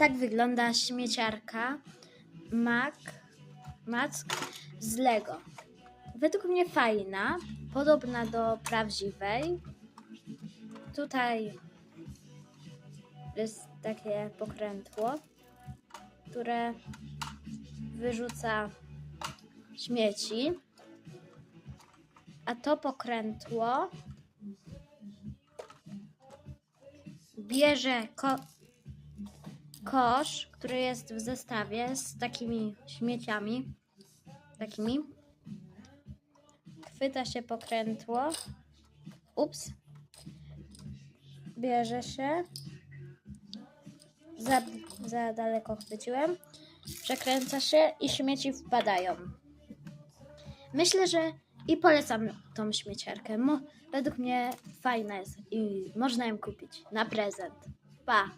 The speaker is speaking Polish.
Tak wygląda śmieciarka Mac, z Lego. Według mnie fajna, podobna do prawdziwej. Tutaj jest takie pokrętło, które wyrzuca śmieci. A to pokrętło bierze ko- kosz, który jest w zestawie z takimi śmieciami. Takimi. Chwyta się pokrętło. Ups. Bierze się. Za, za daleko chwyciłem. Przekręca się i śmieci wpadają. Myślę, że i polecam tą śmieciarkę. Mo, według mnie fajna jest i można ją kupić na prezent. Pa!